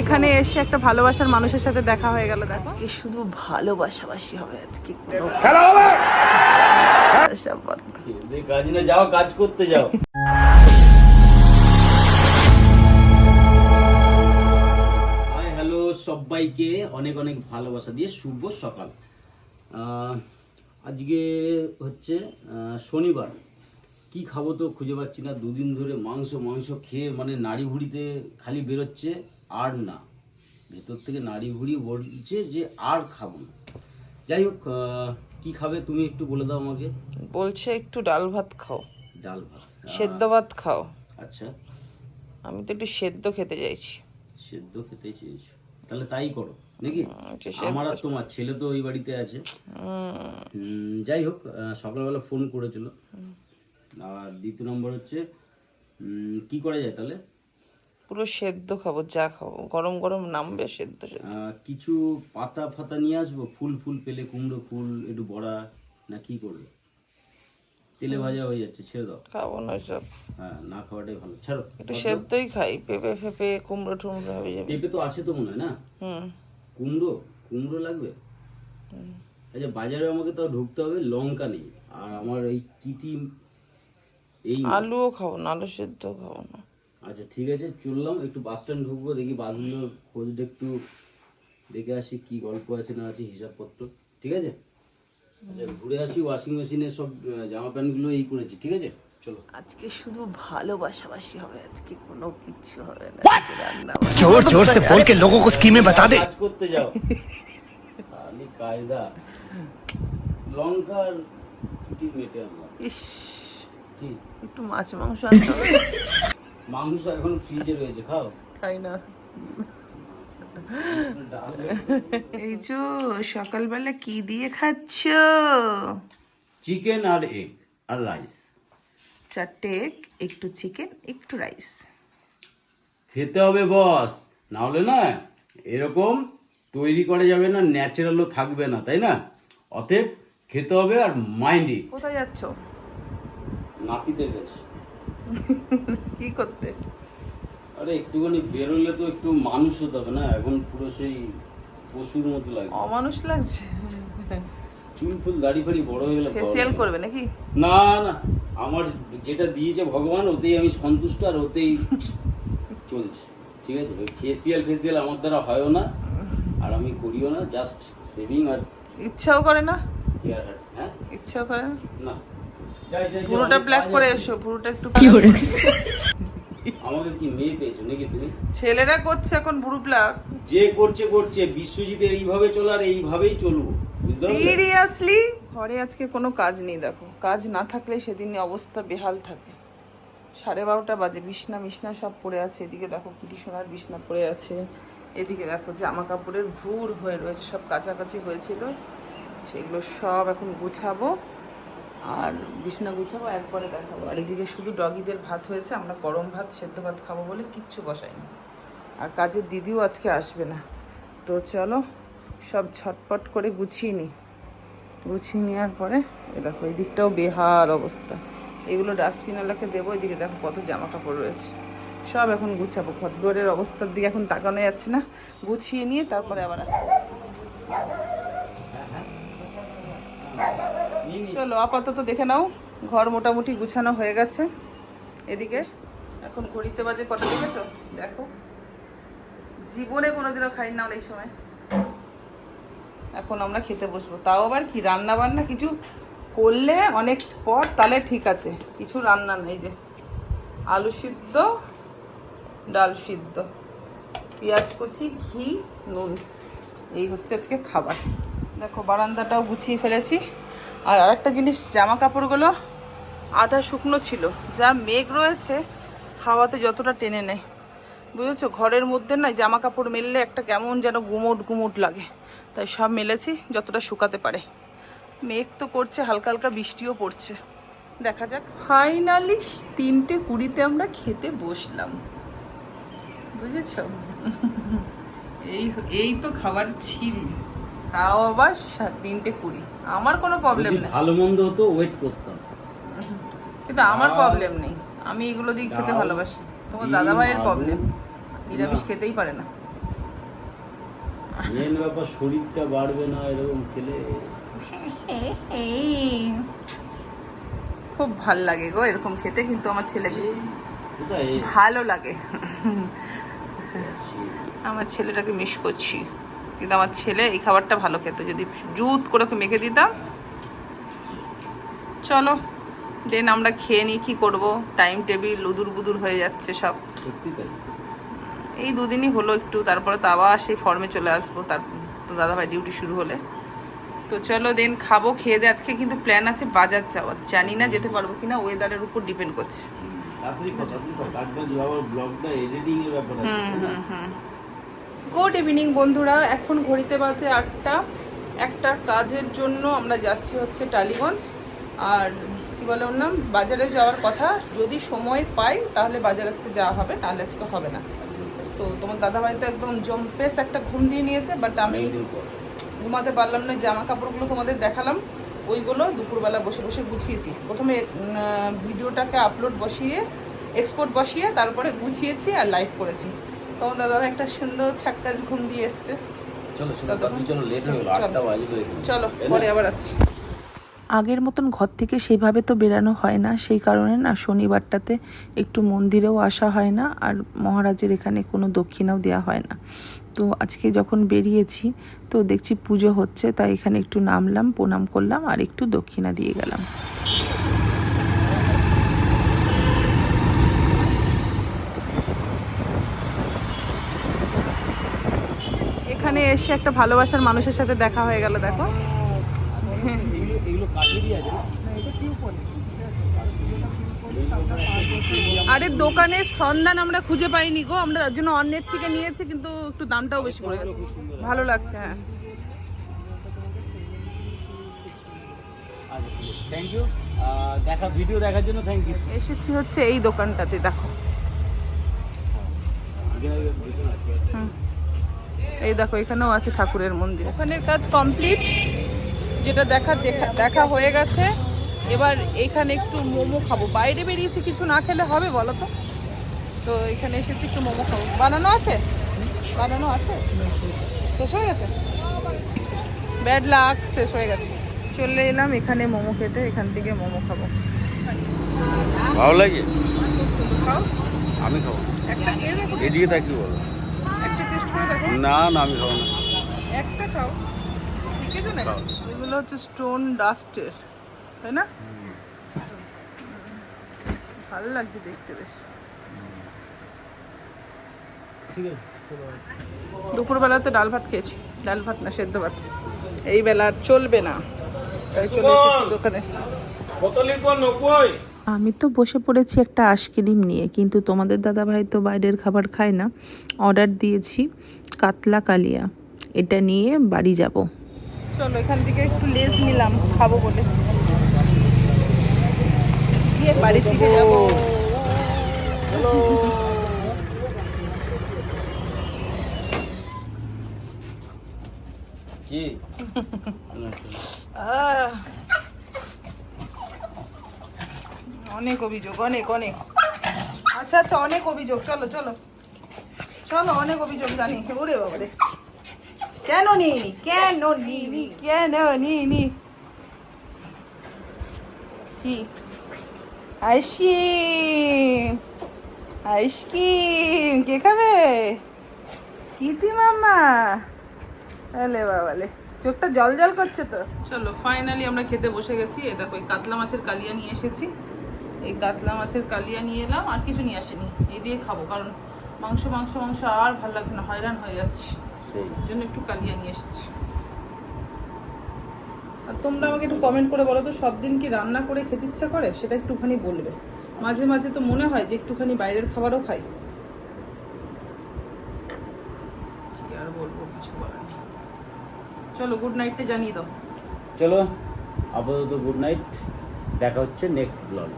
এখানে এসে একটা ভালোবাসার মানুষের সাথে দেখা হয়ে গেল আজকে শুধু ভালোবাসাবাসি হবে আজকে। কাজ না। যাও কাজ করতে যাও। হ্যালো সবাইকে। অনেক অনেক ভালোবাসা দিয়ে শুভ সকাল। আজকে হচ্ছে আহ, শনিবার। কি খাব তো খুঁজে পাচ্ছি না। দুদিন ধরে মাংস মাংস খেয়ে মানে নাড়ি ভুড়িতে খালি বেরোচ্ছে। আর না। ভেতর থেকে নাড়ি ভুড়ি বলছে যে আর খাব না। যাই হোক কি খাবে তুমি একটু বলে দাও আমাকে। বলছে একটু ডাল ভাত খাও। ডাল ভাত। সেদ্ধ ভাত খাও। আচ্ছা। আমি তো একটু সেদ্ধ খেতে চাইছি। সেদ্ধ খেতে চেয়েছো তাহলে তাই করো নাকি? আমার আর তোমার ছেলে তো ওই বাড়িতে আছে। যাই হোক সকালবেলা ফোন করেছিল। আর দ্বিতীয় নম্বর হচ্ছে কি করা যায় তাহলে? পুরো সেদ্ধ খাব যা খাব। গরম গরম নামবে সেদ্ধ সেদ্ধ। কিছু পাতা ফাতা নিয়ে আসব? ফুল ফুল পেলে কুমড়ো ফুল একটু বড়া না কি করবে? তেলে ভাজা হয়ে যাচ্ছে ছেড়ে দাও। খাব না সব হ্যাঁ না খাওয়াটাই ভালো। ছাড়ো একটু সেদ্ধই খাই পেঁপে ফেপে কুমড়ো টুমড়ো হবে যাবে। পেঁপে তো আছে তো মনে হয় না? হুম। কুমড়ো? কুমড়ো লাগবে? আচ্ছা বাজারে আমাকে তো ঢুকতে হবে লঙ্কা নেই। আর আমার এই কিটি এই আলুও খাব না আলু সেদ্ধ খাব না। আচ্ছা ঠিক আছে চললাম একটু বাস স্ট্যান্ড ঢুকবো দেখি বাসগুলোর খোঁজটা একটু দেখে আসি কি গল্প আছে না আছে হিসাবপত্র ঠিক আছে? আচ্ছা ঘুরে আসি ওয়াশিং মেশিনে সব জামা প্যান্টগুলো এই করেছি ঠিক আছে? চলো। আজকে শুধু ভালোবাসাবাসি হবে আজকে কোনো কিছু হবে না রান্না জোর জোর সে বল লোগো কো স্কিমে বাতা দে। কাজ করতে যাও। খালি কায়দা। লঙ্কার কুটি মেটে ইস একটু মাছ মাংস আনতে মাংস এখন ফ্রিজে রয়েছে খাও। খাই না? এই যে সকালবেলা কি দিয়ে খাচ্ছ? চিকেন আর এগ আর রাইস চারটে egg, একটু চিকেন একটু রাইস খেতে হবে বস না হলে না এরকম তৈরি করা যাবে না ন্যাচারালও থাকবে না তাই না? অতএব খেতে হবে আর মাইন্ডই কোথায় যাচ্ছ? নাপিতে গেছে কি করতে? আরে একটুখানি বেরোলে তো একটু মানুষ হতে হবে না? এখন পুরো সেই পশুর মতো লাগে। অমানুষ লাগছে? চুল ফুল দাড়ি ফাড়ি বড় হয়ে গেলে ফেসিয়াল করবে নাকি? না না। আমার যেটা দিয়েছে ভগবান ওতেই আমি সন্তুষ্ট আর ওতেই চলছে। ঠিক আছে? ফেসিয়াল ফেসিয়াল আমার দ্বারা হয়ও না আর আমি করিও না জাস্ট সেভিং আর ইচ্ছাও করে না? হ্যাঁ? ইচ্ছাও করে না? পুরোটা ব্ল্যাক করে এসো পুরোটা একটু আমাকে কি মেয়ে পেয়েছ নাকি তুমি? ছেলেরা করছে এখন বুড়ো ব্ল্যাক যে করছে করছে। বিশ্বজিতের এইভাবে চলার এইভাবেই চলবো। সিরিয়াসলি? ঘরে আজকে কোনো কাজ নেই দেখো। কাজ না থাকলে সেদিন অবস্থা বেহাল থাকে। সাড়ে বারোটা বাজে বিছনা মিছনা সব পড়ে আছে। এদিকে দেখো কিটি সোনার বিছনা পড়ে আছে। এদিকে দেখো জামা কাপড়ের ভুর হয়ে রয়েছে সব কাছাকাছি হয়েছিল। সেগুলো সব এখন গুছাবো। আর বিছনা গুছাবো একবারে দেখাবো। আর এদিকে শুধু ডগিদের ভাত হয়েছে, আমরা গরম ভাত, সেদ্ধ ভাত খাব বলে কিচ্ছু বসাইনি। আর কাজের দিদিও আজকে আসবে না। তো চলো, সব ছটপট করে গুছিয়ে নিই। গুছিয়ে নেওয়ার পরে, এ দেখো এই দিকটাও বেহাল অবস্থা। এগুলো ডাস্টবিনওয়ালাকে দেবো, এদিকে দেখো কত জামা কাপড় রয়েছে। সব এখন গুছাবো। ঘর অবস্থার দিকে এখন তাকানো যাচ্ছে না। গুছিয়ে নিয়ে তারপরে আবার আসছি। চলো, আপাতত দেখে নাও, ঘর মোটামুটি গুছানো হয়ে গেছে। এদিকে, এখন ঘড়িতে বাজে কটা দেখেছ? দেখো। জীবনে কোনোদিনও খাই না এই সময়। এখন আমরা খেতে বসবো। তাও আবার কি রান্না বান্না কিছু করলে অনেক পর তাহলে ঠিক আছে। কিছু রান্না নেই যে। আলু সিদ্ধ, ডাল সিদ্ধ, পেঁয়াজ কুচি, ঘি, নুন। এই হচ্ছে আজকে খাবার। দেখো, বারান্দাটাও গুছিয়ে ফেলেছি। আর আরেকটা জিনিস জামা কাপড়গুলো আধা শুকনো ছিল। যা মেঘ রয়েছে, হাওয়াতে যতটা টেনে নেয়। বুঝেছ? ঘরের মধ্যে না জামা কাপড় মেললে একটা কেমন যেন গুমোট গুমোট লাগে। তাই সব মেলেছি, যতটা শুকাতে পারে। মেঘ তো করছে, হালকা হালকা বৃষ্টিও পড়ছে। দেখা যাক। ফাইনালি তিনটে কুড়িতে আমরা খেতে বসলাম। বুঝেছ? এই এই তো খাবার ছিরি তাও আবার তিনটে কুড়ি। আমার কোনো প্রবলেম নেই। ভালো মন্দ হতো ওয়েট করতাম। কিন্তু আমার প্রবলেম নেই। আমি এগুলো দিয়ে খেতে ভালোবাসি। তোমার দাদা ভাইয়ের প্রবলেম নিরামিষ খেতেই পারে না। মেন ব্যাপার শরীরটা বাড়বে না এরকম খেলে। খুব ভালো লাগে গো এরকম খেতে কিন্তু আমার ছেলেকে ভালো লাগে। আমার ছেলেটাকে মিস করছি। কিন্তু আমার ছেলে এই খাবারটা ভালো খেত যদি জুত করে ওকে মেখে দিতাম। চলো দেন আমরা খেয়ে নিই কী করব? টাইম টেবিল উদুর বুদুর হয়ে যাচ্ছে সব। এই দুদিনই হলো একটু তারপরে তো আবার সেই ফর্মে চলে আসব তার দাদাভাই ডিউটি শুরু হলে। তো চলো দেন খাব খেয়ে দিয়ে আজকে কিন্তু প্ল্যান আছে বাজার যাওয়ার। জানি না যেতে পারব কিনা ওয়েদারের উপর ডিপেন্ড করছে। তাড়াতাড়ি খাও তাড়াতাড়ি গুড ইভিনিং বন্ধুরা এখন ঘড়িতে বাজে আটটা। একটা কাজের জন্য আমরা যাচ্ছি হচ্ছে টালিগঞ্জ। আর কি বলে ওর নাম? বাজারে যাওয়ার কথা। যদি সময় পাই তাহলে বাজার আজকে যাওয়া হবে নাহলে আজকে হবে না। তো তোমার দাদাভাই তো একদম জম্পেস একটা ঘুম দিয়ে নিয়েছে বাট আমি ঘুমাতে পারলাম না জামা কাপড়গুলো তোমাদের দেখালাম। ওইগুলো দুপুরবেলা বসে বসে গুছিয়েছি। প্রথমে ভিডিওটাকে আপলোড বসিয়ে এক্সপোর্ট বসিয়ে তারপরে গুছিয়েছি আর লাইভ করেছি। তোমার দাদাভাই একটা সুন্দর ছাক্কাজ ঘুম দিয়ে এসছে। চলো চলো দাদা। তাড়াতাড়ি চলো লেট হয়ে গেল আটটা বাজবে চলো পরে আবার আসছি। আগের মতন ঘর থেকে সেভাবে তো বেরানো হয় না সেই কারণে না শনিবারটাতে একটু মন্দিরেও আসা হয় না আর মহারাজের এখানে কোনো দক্ষিণাও দেওয়া হয় না। তো আজকে যখন বেরিয়েছি তো দেখছি পুজো হচ্ছে তাই এখানে একটু নামলাম প্রণাম করলাম আর একটু দক্ষিণা দিয়ে গেলাম। এখানে এসে একটা ভালোবাসার মানুষের সাথে দেখা হয়ে গেল দেখো? আরে দোকানের সন্ধান আমরা খুঁজে পাইনি গো আমরা তার জন্য অন্যের থেকে নিয়েছি কিন্তু একটু দামটাও বেশি পড়ে গেছে। ভালো লাগছে হ্যাঁ। থ্যাংক ইউ দেখা ভিডিও দেখার জন্য থ্যাংক ইউ এসেছি হচ্ছে এই দোকানটাতে দেখো। হুম। এই দেখো এখানেও আছে ঠাকুরের মন্দির। ওখানের কাজ কমপ্লিট যেটা দেখা দেখা দেখা হয়ে গেছে। এবার এখানে একটু মোমো খাব। বাইরে বেরিয়েছি কিছু না খেলে হবে বলো তো? তো এখানে এসেছি একটু মোমো খাব। বানানো আছে? বানানো আছে? শেষ হয়ে গেছে? ব্যাড লাক শেষ হয়ে গেছে। চলে এলাম এখানে মোমো খেতে এখান থেকে মোমো খাব। ভালো লাগে? আমি খাব। একটা এদিকে থাকি বলো একটা টেস্ট করে দেখো না না আমি খাব না। একটা খাও। ঠিক আছে না? এগুলো হচ্ছে স্টোন ডাস্টের তাই না? ভালো লাগছে দেখতে বেশ। দুপুরবেলাতে ডাল ভাত খেয়েছি। ডাল ভাত না সেদ্ধ ভাত। এই বেলা আর চলবে না। তাই চলে দোকানে। আমি তো বসে পড়েছি একটা আইসক্রিম নিয়ে কিন্তু তোমাদের দাদাভাই তো বাইরের খাবার খায় না। অর্ডার দিয়েছি কাতলা কালিয়া। এটা নিয়ে বাড়ি যাব। চলো এখান থেকে একটু লেজ নিলাম খাব বলে। বাড়ির দিকে যাব। কি? অনেক অভিযোগ, অনেক অনেক। আচ্ছা আচ্ছা অনেক অভিযোগ। চলো চলো। চলো, অনেক অভিযোগ জানি। ওরে বাবারে। কেন নিইনি? কেন নিইনি? কেন নিইনি? কি? আইসক্রিম আইসক্রিম কে খাবে? কিতি মামা আলে বাবালে। চোখটা জল জল করছে তো। চলো ফাইনালি আমরা খেতে বসে গেছি। এই দেখো কাতলা মাছের কালিয়া নিয়ে এসেছি। এই কাতলা মাছের কালিয়া নিয়ে এলাম আর কিছু নিয়ে আসেনি। এই দিয়ে খাব কারণ মাংস মাংস মাংস আর ভালো লাগছে না হয়রান হয়ে যাচ্ছি। জন্য একটু কালিয়া নিয়ে এসেছি। আর তোমরা আমাকে একটু কমেন্ট করে বলো তো সব দিন কি রান্না করে খেতে ইচ্ছা করে? সেটা একটুখানি বলবে। মাঝে মাঝে তো মনে হয় যে একটুখানি বাইরের খাবারও খাই। কি আর বলব কিছু বলার নেই। চলো গুড নাইটটা জানিয়ে দাও। চলো আপাতত গুড নাইট দেখা হচ্ছে নেক্সট ব্লগ